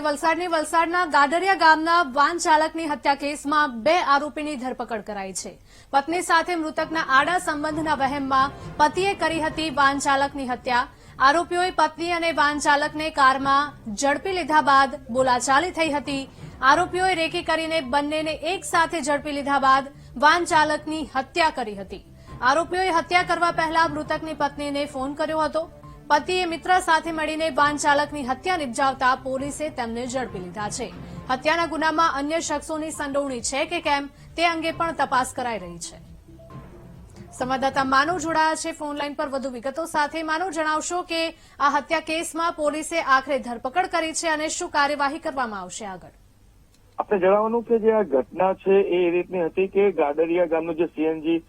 વલસાડની વલસાડના ગાદરિયા ગામના વાન ચાલકની હત્યા કેસમાં બે આરોપીની ધરપકડ કરાઈ છે. પત્ની સાથે મૃતકના આડા સંબંધના વહેમમાં પતિએ કરી હતી વાન ચાલકની હત્યા. આરોપીઓએ પત્ની અને વાન ચાલકને કારમાં ઝડપી લીધા બાદ બોલાચાલી થઈ હતી. આરોપીઓએ રેકી કરીને બંનેને એક સાથે ઝડપી લીધા બાદ વાન ચાલકની હત્યા કરી હતી. આરોપીઓએ હત્યા કરવા પહેલા મૃતકની પત્નીને ફોન કર્યો હતો. પતિએ મિત્ર સાથે મળીને વાહન ચાલકની હત્યા નિપજાવતા પોલીસે તેમને ઝડપી લીધા છે. હત્યાના ગુનામાં અન્ય શખ્સોની સંડોવણી છે કે કેમ તે અંગે પણ તપાસ કરાઈ રહી છે. સંવાદદાતા માનવ જોડાયા છે. ફોનલાઈન પર વધુ વિગતો સાથે માનવ જણાવશો કે આ હત્યા કેસમાં પોલીસે આખરે ધરપકડ કરી છે અને શું કાર્યવાહી કરવામાં આવશે આગળ? આપણે જણાવવાનું કે જે આ ઘટના છે એ રીતની હતી કે ગાડરિયા ગામનું જે સીએનજી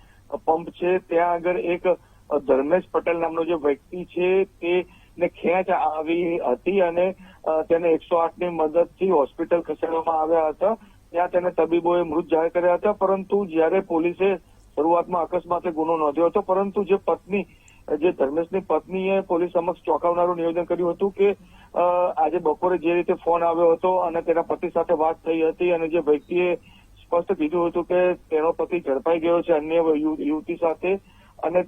પંપ છે, ત્યાં આગળ એક ધર્મેશ પટેલ નામનો જે વ્યક્તિ છે, તેને ખેંચ આવી હતી અને તેને એકસો આઠની મદદથી હોસ્પિટલ ખસેડવામાં આવ્યા હતા. ત્યાં તેને તબીબોએ મૃત જાહેર કર્યા હતા. પરંતુ જ્યારે પોલીસે શરૂઆતમાં અકસ્માતે ગુનો નોંધ્યો હતો, પરંતુ જે પત્ની, જે ધર્મેશની પત્નીએ પોલીસ સમક્ષ ચોંકાવનારું નિવેદન કર્યું હતું કે આજે બપોરે જે રીતે ફોન આવ્યો હતો અને તેના પતિ સાથે વાત થઈ હતી અને જે વ્યક્તિએ સ્પષ્ટ કીધું હતું કે તેનો પતિ ઝડપાઈ ગયો છે અન્ય યુવતી સાથે અને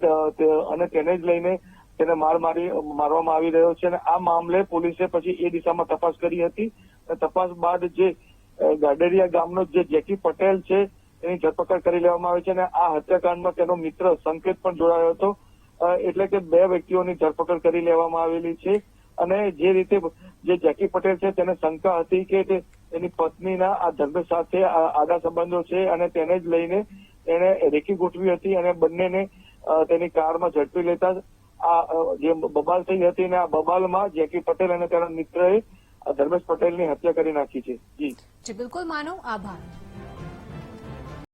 અને તેને જ લઈને તેને માર મારી, મારવામાં આવી રહ્યો છે અને આ મામલે પોલીસે પછી એ દિશામાં તપાસ કરી હતી. અને તપાસ બાદ જે ગાડેરિયા ગામનો જે જેકી પટેલ છે, એની ધરપકડ કરી લેવામાં આવી છે અને આ હત્યાકાંડમાં તેનો મિત્ર સંકેત પણ જોડાયો હતો. એટલે કે બે વ્યક્તિઓની ધરપકડ કરી લેવામાં આવેલી છે. અને જે રીતે જે જેકી પટેલ છે, તેને શંકા હતી કે તેની પત્નીના આ ધર્મ સાથે આડા સંબંધો છે અને તેને જ લઈને તેણે રેકી ગોઠવી હતી અને બંનેને તેની કારમાં ઝડપી લેતા આ જે બબાલ થઈ હતી અને આ બબાલમાં જેકી પટેલ અને તેના મિત્રએ ધર્મેશ પટેલની હત્યા કરી નાખી છે. જી. બિલકુલ માનવ આભાર.